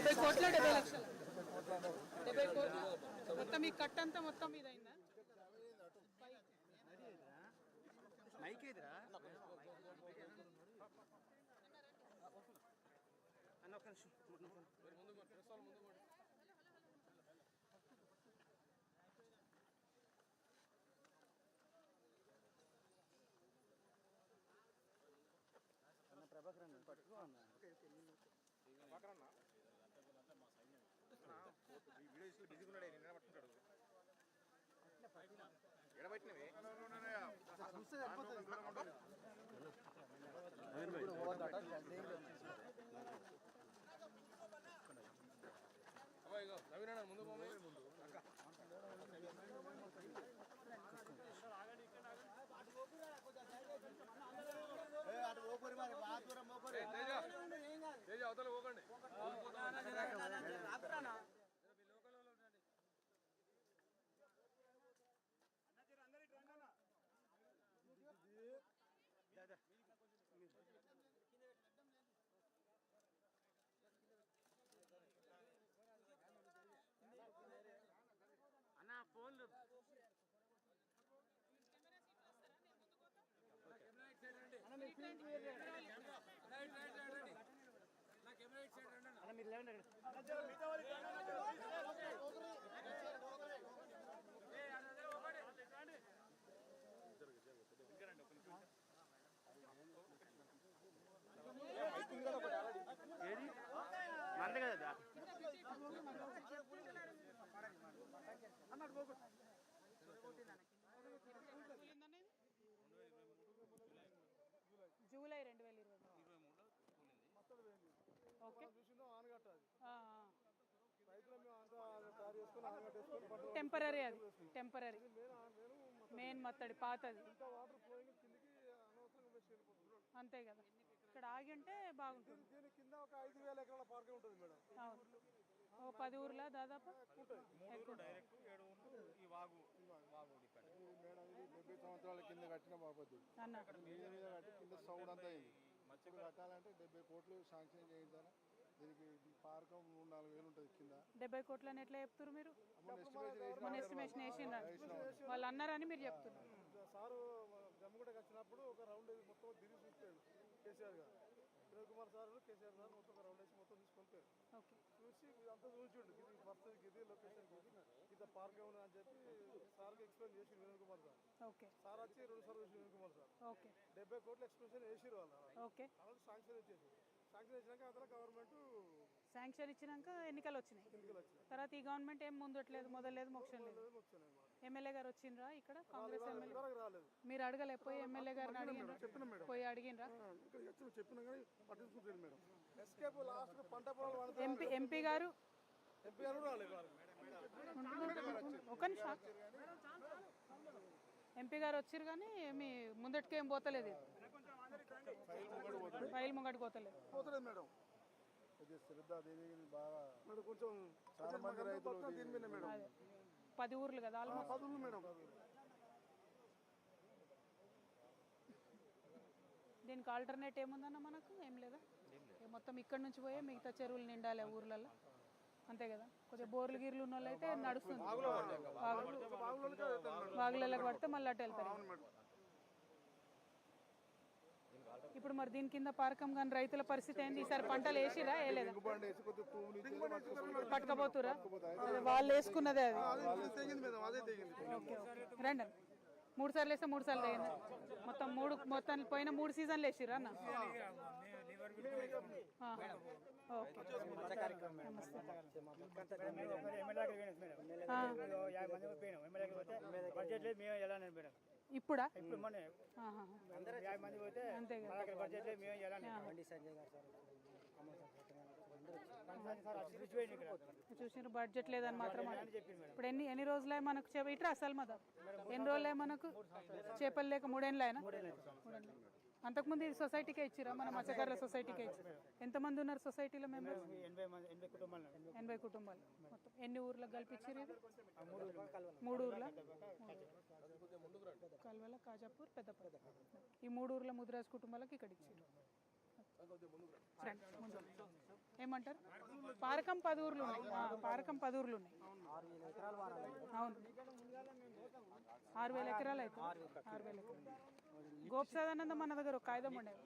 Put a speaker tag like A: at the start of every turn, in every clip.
A: డెబ్బై కోట్ల డెబ్బై లక్షలు. డెబ్బై కోట్ల. మొత్తం ఈ కట్ అంతా మొత్తం మీద అయిందా
B: అన్న ఒక నిమిషం. ముందు ప్రభాకర్ అన్న పట్టుకో అన్న
C: వీడియోస్లో బిజీగా నిన్న పట్టుకుంటాడు. ఎడబట్టినవి
B: చూస్తే
C: నవీన ముందు పోమే తేజ తేజ అవతల పోకండి
B: ఏది మంద కదా
A: జూలై రెండు వేల ఇరవై ఓకే ఆ, ఆ. టెంపరీ అది టెంపరీ మెయిన్ మత్తడి పాతది. అంతే కదా. ఇక్కడ ఆగి ఉంటే బాగుంటుంది. ఓ పది ఊర్ల దాదాపు?
D: సంవత్సరాల కింద కట్టిన బాపతి
A: అన్న
D: కింద సౌండ్ అంతా అయింది కట్టాలంటే డెబ్బై కోట్లు శాంక్షన్ చేయించాలి. దీనికి పార్కం మూడు నాలుగు వేలు ఉంటుంది కింద.
A: డెబ్బై కోట్లని ఎట్లా చెప్తున్నారు మీరు?
D: ఎస్టిమేషన్ వేసిన
A: మన ఎస్టిమేషన్ వేసిండ్రా. వాళ్ళు అన్నారని మీరు చెప్తున్నారు.
D: సారు జమ్మగూడకి వచ్చినప్పుడు ఒక రౌండ్ మొత్తం తిరిగి చూస్తాడు కేసీఆర్ గారు. Vinod Kumar sir KCR sir మొత్తం ఒక రౌండ్ వేసి మొత్తం తీసుకొని చూసి ఇదంతా చూసిండు ఇది పరిస్థితి ఇది లొకేషన్ ఇది ఇంత పార్క్ ఉన్నది అని చెప్పి సార్కి ఎక్స్ప్లెయిన్ చేసి Vinod Kumar sir.
A: Okay.
D: Sir వచ్చి రెండు సార్లు చూసి వినోద్ కుమార్ సార్.
A: ఓకే.
D: డెబ్బై కోట్ల ఎక్స్ప్రెషన్ వేసిరు వాళ్ళు.
A: ఓకే.
D: అలాంటి శాంక్షన్ వచ్చేసి శాంక్షన్
A: ఇచ్చినాక ఎన్నికలు వచ్చినాయి. తర్వాత ఈ గవర్నమెంట్ ఏం ముందట్లేదు మొదలలేదు మోక్షం లేదు. ఎమ్మెల్యే గారు వచ్చిండ్రా ఇక్కడ? Congress MLA? మీరు అడగలే పోయి ఎమ్మెల్యే గారిని
D: మేడం
A: పోయి అడిగినరా
D: వాడితే
A: ఎంపీ ఎంపీ గారు. ఒక నిమిషం. ఎంపీ గారు వచ్చిర్రు కానీ మీ ముందటికేం పోతలేదు. ఫైల్ ముంగటికి పోతలేదు.
D: పోతలేదు మేడం. ఇది శ్రద్ధ దేవి బాగా మేడం కొంచెం చాలా మంది రైతులు దీని మీద మేడం.
A: అదే. పది ఊర్లు కదా ఆల్మోస్ట్
D: మేడం.
A: దీనికి ఆల్టర్నేట్ ఏముందన్న మనకు? ఏం లేదా? మొత్తం ఇక్కడ నుంచి పోయే మిగతా చెరువులు నిండాలి ఊర్లలో అంతే కదా? కొద్దిగా బోర్లు గీర్లు ఉన్న వాళ్ళు అయితే నడుస్తుంది వాగులలోకి పడితే మళ్ళీ అటు వెళ్తారు. ఇప్పుడు మరి దీని కింద పారకం కానీ రైతుల పరిస్థితి ఏంది? ఈసారి పంటలు వేసిరా వేయలేదా? పట్టుకపోతురా? వాళ్ళు వేసుకున్నదే అది. రండి. మూడు సార్లు వేస్తే మూడు సార్లు అయింది మొత్తం మూడు మొత్తం పోయిన మూడు సీజన్లు వేసిరా అన్న. ఓకే.
B: మేడం
A: ఇప్పుడా?
B: ఇప్పుడు మొన్న.
A: ఆహా.
B: యాభై మంది పోతే
A: అంతే కదా.
B: వాళ్ళకి బడ్జెట్ లేదు మేము ఎలా బండి సంజయ్ గారు సార్ చూసిపోయింది ఇక్కడ.
A: చూసిన బడ్జెట్ లేదని మాత్రం అన్నారు. ఇప్పుడు ఎన్ని ఎన్ని రోజులే మనకు చేప ఇట్రా అసలు మద? ఎన్ని రోజులే మనకు? చేపలు లేక మూడేళ్ళు అయినా మూడేళ్ళు అంతకుముందు ఇది సొసైటీకే ఇచ్చిరా మన మత్స్యకారుల సొసైటీకే ఇచ్చారు ఎంతమంది ఉన్నారు సొసైటీలో మెంబర్స్?
B: ఎనభై మంది ఎనభై కుటుంబాలు
A: ఎనభై కుటుంబాలు. మొత్తం ఎన్ని ఊర్లకు కల్పించారు ఇది? మూడు ఊర్ల. కల్వల కాజాపూర్ పెద్దపూర్ ఈ మూడు ఊర్ల ముదిరాజ్ కుటుంబాలకు ఇక్కడ ఇచ్చారు. ఏమంటారు? పారకం పదూర్లు ఉన్నాయి. పారకం పదూర్లు ఉన్నాయి. అవును. ఆరు వేల ఎకరాలు అయితే. ఆరు వేల ఎకరాలు. గోప్ సదానంద మన దగ్గర ఒక కాగితం ఉండేది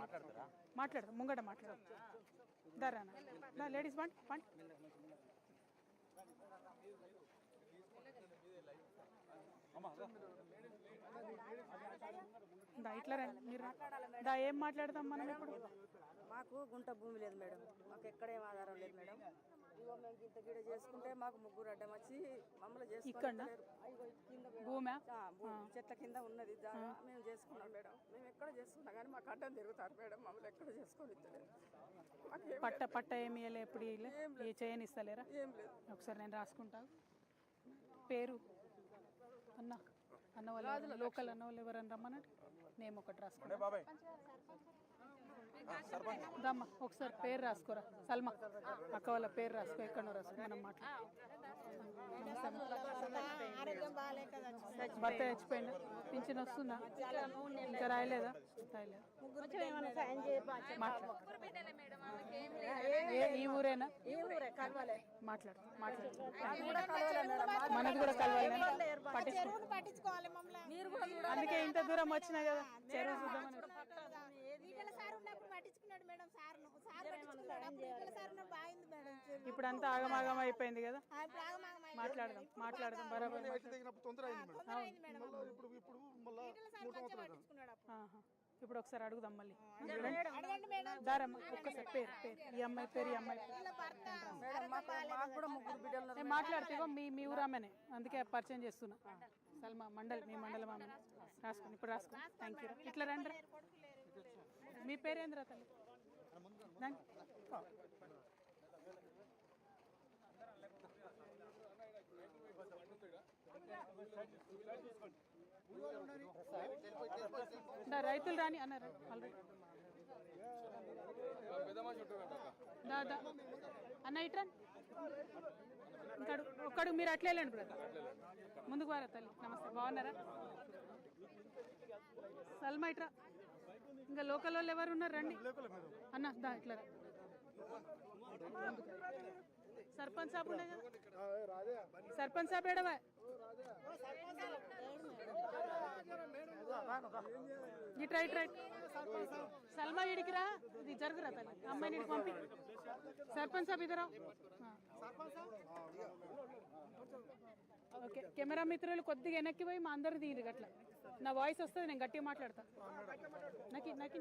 B: మాట్లాడతారా?
A: మాట్లాడదాం. ముంగట మాట్లాడదాం. దా లేడీస్ బండ్ బండ్. దా ఇట్లా రండి మీరు. దా ఏం మాట్లాడదాం మనం ఇప్పుడు?
E: మాకు గుంట భూమి లేదు మేడం. మాకు ఎక్కడేం ఆధారం లేదు మేడం. ఇగో మేము గింత గిడ చేసుకుంటే మాకు ముగ్గురు అడ్డం వచ్చి మమ్మల్ని
A: ఇక్కడనా?
E: చేసుకుంటారు
A: భూమా?
E: చెట్ల కింద ఉన్నది. మేము చేసుకున్నాం మేడం. మేము ఎక్కడ చేసుకున్నాం కానీ మాకు అడ్డం తిరుగుతారు మేడం. మమ్మల్ని ఎక్కడ చేసుకొని ఇస్తలేదు మాకేం
A: పట్ట పట్ట ఏమి ఎప్పుడు ఇవ్వలే ఏ చేయనిస్తలేరా
E: ఏం లేదు.
A: ఒకసారి నేను రాసుకుంటా. పేరు? అన్న అన్న వాళ్ళు లోకల్ అన్న వాళ్ళు ఎవరన్నా రమ్మనండి నేమ్ ఒకటి దమ్మా ఒకసారి పేరు రాసుకోరా. సల్మా అక్క వాళ్ళ పేరు రాసుకో ఎక్కడో రాసుకో మనం మాట్లాడు. భర్త చచ్చిపోయిందా పింఛన్ వస్తుందా? ఇంకా రాయలేదా? ఈ ఊరేనా
E: ఈ ఊరే కలవలే
A: మాట్లాడు మాట్లాడు. మనకు కూడా కలవాలి
F: పట్టించుకోవాలి
A: అందుకే ఇంత దూరం వచ్చినా కదా. చెరువు చూద్దామని
F: ఈటల సార్ ఉన్నప్పుడు పట్టించుకున్నాడు మేడం సార్ సార్ పట్టించుకున్నాడు అప్పుడు ఈటల సార్ ఉన్నప్పుడు బాగుంది మేడం చెరువు.
A: ఇప్పుడు అంతా ఆగమాగం అయిపోయింది కదా. మాట్లాడదాం మాట్లాడదాం బరాబర్
D: ఇప్పుడు
A: ఒకసారి అడుగుదాం మళ్ళీ.
F: అడగండి మేడం.
A: దారమ్మ ఒక్కసారి పేరు పేరు. ఈ అమ్మాయి పేరు ఈ అమ్మాయి మాట్లాడితే మీ మీ ఊరామెనే అందుకే పరిచయం చేస్తున్నా. సల్మా మండల్ మీ మండలం ఆమె రాసుకోండి ఇప్పుడు రాసుకో థ్యాంక్ యూ ఇట్లా రండి. మీ పేరేంద్రా తల్లి? రైతులు రాని అన్నారు
C: దాదా
A: దా దా. అన్న ఇట్రా ఇంకా ఒక్కడు మీరు అట్లే వెళ్ళండి బ్రదర్. ముందుకు వారా తల్లి. నమస్తే బాగున్నారా? సల్మా ఇట్రా ఇంకా లోకల్ వాళ్ళు ఎవరు ఉన్నారు? రండి. అన్న దా ఇట్లా రా. సర్పంచ్ కదా? సర్పంచ్ సాబ్ ఏడవా? ఇట్రా ఇట్రా సల్మా ఇడికి రా. ఇది జరుగురా తల్లి. అమ్మాయిని పంపి. సర్పంచ్ సాబ్ ఇద్దరా ఓకే కెమెరా మిత్రులు కొద్దిగా వెనక్కి పోయి మా అందరు తీరు గట్ల. నా వాయిస్ వస్తుంది నేను గట్టిగా మాట్లాడతా. నాకు నాకు.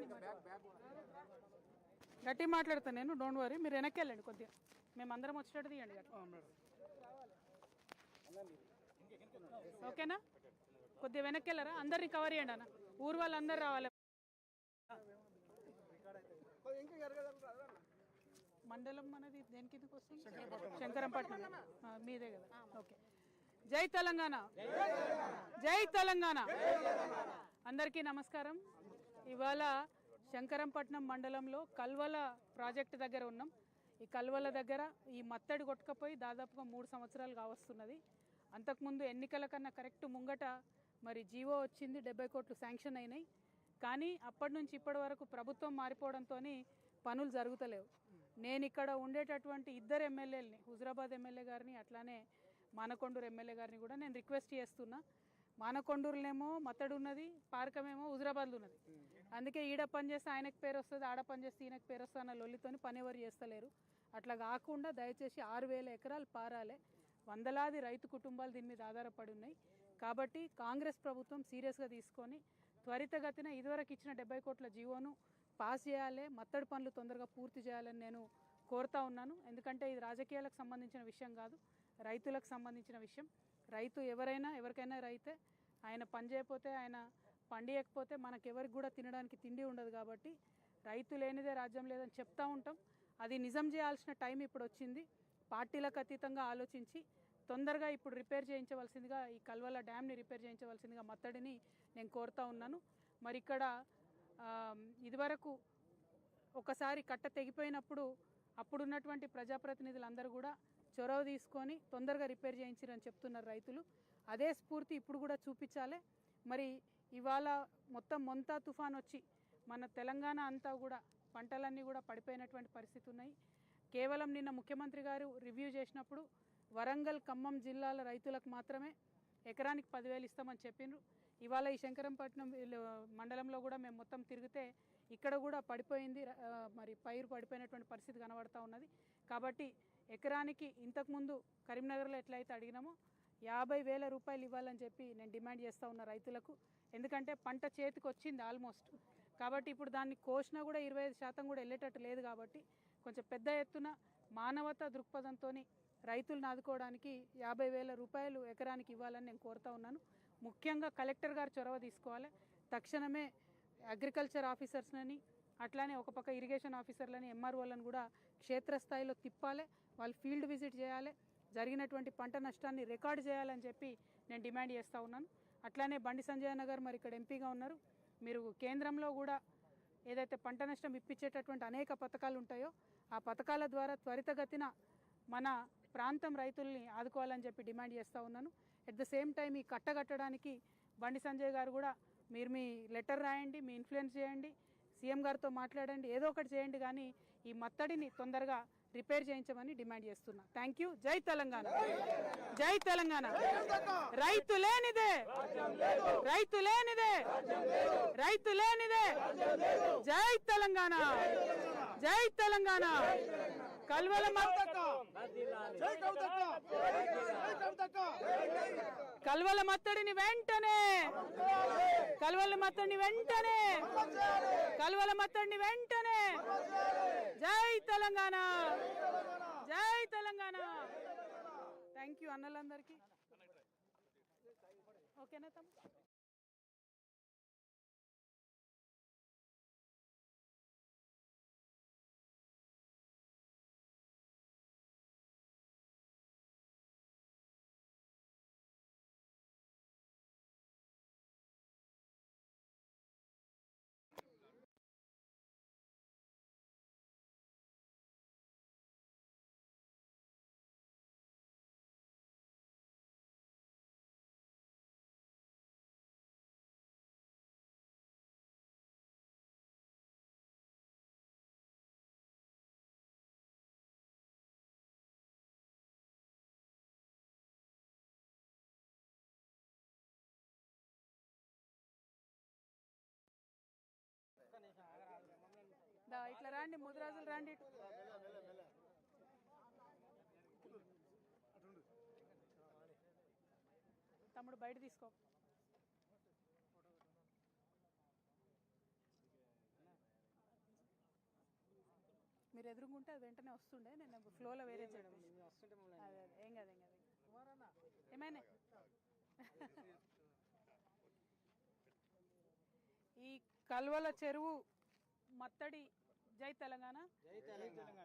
A: గట్టిగా మాట్లాడతా నేను డోంట్ వరీ మీరు వెనక్కి వెళ్ళండి కొద్దిగా. మేము అందరం వచ్చేటట్టు తీయండి ఓకేనా? కొద్దిగా వెనక్కి వెళ్ళరా? అందరిని కవర్ చేయండి అన్న. ఊరు వాళ్ళు అందరు రావాలి. మండలం అనేది దేనికి ఎందుకు వస్తుంది? శంకరంపట్నం. మీదే కదా. ఓకే. జై తెలంగాణ. జై తెలంగాణ. అందరికీ నమస్కారం. ఇవాళ శంకరంపట్నం మండలంలో కల్వల ప్రాజెక్టు దగ్గర ఉన్నాం. ఈ కల్వల దగ్గర ఈ మత్తడి కొట్టుకపోయి దాదాపుగా మూడు సంవత్సరాలు కావస్తున్నది. అంతకుముందు ఎన్నికల కన్నా కరెక్ట్ ముంగట మరి జీవో వచ్చింది డెబ్బై కోట్లు శాంక్షన్ అయినాయి. కానీ అప్పటి నుంచి ఇప్పటి వరకు ప్రభుత్వం మారిపోవడంతో పనులు జరుగుతలేవు. నేను ఇక్కడ ఉండేటటువంటి ఇద్దరు ఎమ్మెల్యేలని హుజరాబాద్ ఎమ్మెల్యే గారిని అట్లానే మానకొండూరు ఎమ్మెల్యే గారిని కూడా నేను రిక్వెస్ట్ చేస్తున్నా. మానకొండూరులేమో మత్తడు ఉన్నది పార్కమేమో హుజరాబాద్లో ఉన్నది అందుకే ఈడ పని చేస్తే ఆయనకు పేరు వస్తుంది ఆడ పని చేస్తే ఈయనకు పేరు వస్తుంది అన్న లొల్లితోని పని ఎవరు చేస్తలేరు. అట్లా కాకుండా దయచేసి ఆరు వేల ఎకరాలు పారాలే. వందలాది రైతు కుటుంబాలు దీని మీద ఆధారపడి ఉన్నాయి. కాబట్టి కాంగ్రెస్ ప్రభుత్వం సీరియస్గా తీసుకొని త్వరితగతిన ఇదివరకు ఇచ్చిన డెబ్బై కోట్ల జీవోను పాస్ చేయాలి మత్తడి పనులు తొందరగా పూర్తి చేయాలని నేను కోరుతా ఉన్నాను. ఎందుకంటే ఇది రాజకీయాలకు సంబంధించిన విషయం కాదు రైతులకు సంబంధించిన విషయం. రైతు ఎవరైనా ఎవరికైనా రైతే ఆయన పని చేయకపోతే ఆయన పండియకపోతే మనకెవరికి కూడా తినడానికి తిండి ఉండదు కాబట్టి రైతు లేనిదే రాజ్యం లేదని చెప్తా ఉంటాం. అది నిజం చేయాల్సిన టైం ఇప్పుడు వచ్చింది. పార్టీలకు అతీతంగా ఆలోచించి తొందరగా ఇప్పుడు రిపేర్ చేయించవలసిందిగా ఈ కల్వల డ్యామ్ని రిపేర్ చేయించవలసిందిగా మత్తడిని నేను కోరుతా ఉన్నాను. మరి ఇక్కడ ఇదివరకు ఒకసారి కట్ట తెగిపోయినప్పుడు అప్పుడున్నటువంటి ప్రజాప్రతినిధులందరూ కూడా చొరవ తీసుకొని తొందరగా రిపేర్ చేయించారని చెప్తున్నారు రైతులు. అదే స్ఫూర్తి ఇప్పుడు కూడా చూపించాలి. మరి ఇవాళ మొత్తం మొంతా తుఫాన్ వచ్చి మన తెలంగాణ అంతా కూడా పంటలన్నీ కూడా పడిపోయినటువంటి పరిస్థితి ఉన్నాయి. కేవలం నిన్న ముఖ్యమంత్రి గారు రివ్యూ చేసినప్పుడు వరంగల్ ఖమ్మం జిల్లాల రైతులకు మాత్రమే ఎకరానికి పదివేలు ఇస్తామని చెప్పిండ్రు. ఇవాళ ఈ శంకరంపట్నం మండలంలో కూడా మేము మొత్తం తిరిగితే ఇక్కడ కూడా పడిపోయింది మరి పైరు పడిపోయినటువంటి పరిస్థితి కనబడతా ఉన్నది. కాబట్టి ఎకరానికి ఇంతకుముందు కరీంనగర్లో ఎట్లయితే అడిగినామో యాభై వేల రూపాయలు ఇవ్వాలని చెప్పి నేను డిమాండ్ చేస్తూ ఉన్న రైతులకు ఎందుకంటే పంట చేతికి వచ్చింది ఆల్మోస్ట్ కాబట్టి ఇప్పుడు దాన్ని కోసినా కూడా ఇరవై ఐదు శాతం కూడా వెళ్ళేటట్టు లేదు కాబట్టి కొంచెం పెద్ద ఎత్తున మానవతా దృక్పథంతో రైతులను ఆదుకోవడానికి యాభై వేల రూపాయలు ఎకరానికి ఇవ్వాలని నేను కోరుతా ఉన్నాను. ముఖ్యంగా కలెక్టర్ గారు చొరవ తీసుకోవాలి. తక్షణమే అగ్రికల్చర్ ఆఫీసర్స్ని అట్లానే ఒక పక్క ఇరిగేషన్ ఆఫీసర్లని ఎంఆర్ఓలను కూడా క్షేత్రస్థాయిలో తిప్పాలి. వాళ్ళు ఫీల్డ్ విజిట్ చేయాలి. జరిగినటువంటి పంట నష్టాన్ని రికార్డు చేయాలని చెప్పి నేను డిమాండ్ చేస్తూ ఉన్నాను. అట్లానే బండి సంజయ్ నగర్ మరి ఇక్కడ ఎంపీగా ఉన్నారు. మీరు కేంద్రంలో కూడా ఏదైతే పంట నష్టం ఇప్పించేటటువంటి అనేక పథకాలు ఉంటాయో ఆ పథకాల ద్వారా త్వరితగతిన మన ప్రాంతం రైతుల్ని ఆదుకోవాలని చెప్పి డిమాండ్ చేస్తూ ఉన్నాను. ఎట్ ద సేమ్ టైం ఈ కట్టగట్టడానికి బండి సంజయ్ గారు కూడా మీరు మీ లెటర్ రాయండి మీ ఇన్ఫ్లుయెన్స్ చేయండి సీఎం గారితో మాట్లాడండి ఏదో ఒకటి చేయండి కానీ ఈ మత్తడిని తొందరగా రిపేర్ చేయించమని డిమాండ్ చేస్తున్నా. థ్యాంక్ యూ జై తెలంగాణ. జై తెలంగాణ. రైతు లేనిదే. రైతు లేనిదే. రైతు లేనిదే. జై తెలంగాణ. జై తెలంగాణ. కల్వల కల్వల మత్తడిని వెంటనే. కల్వల మత్తడిని వెంటనే. కల్వల మత్తడిని వెంటనే. జై తెలంగాణ. జై తెలంగాణ. Thank you అన్నలందరికీ. ఓకేనా తమ్ముడు? రాండి ముదిరాజులు రండి. తమ్ముడు బయట తీసుకో. మీరు ఎదురుగుంటే అది వెంటనే వస్తుండే నేను ఫ్లోలో వేరే చేయడం అదే అదే ఏం కాదు ఏం కాదు. ఏమైనా? ఈ కల్వల చెరువు మత్తడి జై తెలంగాణ.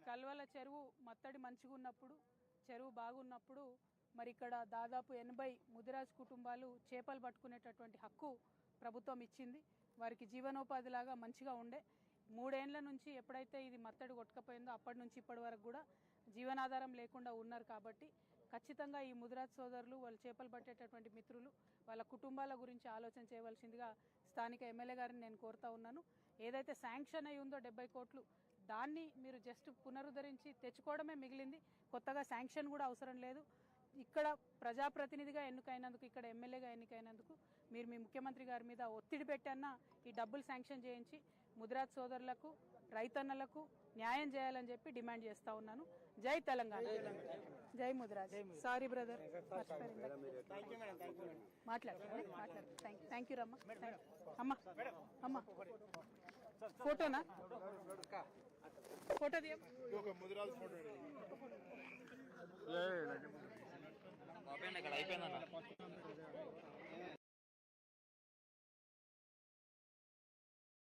A: కల్వల చెరువు మత్తడి మంచిగా ఉన్నప్పుడు చెరువు బాగున్నప్పుడు మరి ఇక్కడ దాదాపు ఎనభై ముదిరాజ్ కుటుంబాలు చేపలు పట్టుకునేటటువంటి హక్కు ప్రభుత్వం ఇచ్చింది. వారికి జీవనోపాధిలాగా మంచిగా ఉండే. మూడేండ్ల నుంచి ఎప్పుడైతే ఇది మత్తడి కొట్టుకపోయిందో అప్పటి నుంచి ఇప్పటి వరకు కూడా జీవనాధారం లేకుండా ఉన్నారు కాబట్టి ఖచ్చితంగా ఈ ముదిరాజ్ సోదరులు వాళ్ళు చేపలు పట్టేటటువంటి మిత్రులు వాళ్ళ కుటుంబాల గురించి ఆలోచన చేయవలసిందిగా స్థానిక ఎమ్మెల్యే గారిని నేను కోరుతా ఉన్నాను. ఏదైతే శాంక్షన్ అయి ఉందో డెబ్బై కోట్లు దాన్ని మీరు జస్ట్ పునరుద్ధరించి తెచ్చుకోవడమే మిగిలింది. కొత్తగా శాంక్షన్ కూడా అవసరం లేదు. ఇక్కడ ప్రజాప్రతినిధిగా ఎన్నికైనందుకు ఇక్కడ ఎమ్మెల్యేగా ఎన్నికైనందుకు మీరు మీ ముఖ్యమంత్రి గారి మీద ఒత్తిడి పెట్టన్నా ఈ డబ్బులు శాంక్షన్ చేయించి ముదిరాజ్ సోదరులకు రైతన్నలకు న్యాయం చేయాలని చెప్పి డిమాండ్ చేస్తా ఉన్నాను. జై తెలంగాణ. జై ముదిరాజ్. సారీ బ్రదర్ మాట్లాడు మాట్లాడు థ్యాంక్ థ్యాంక్ యూ రమ్మ. అమ్మ. అమ్మ. ఫోటోనా? ఫోటో
D: అయిపోయిందన్న.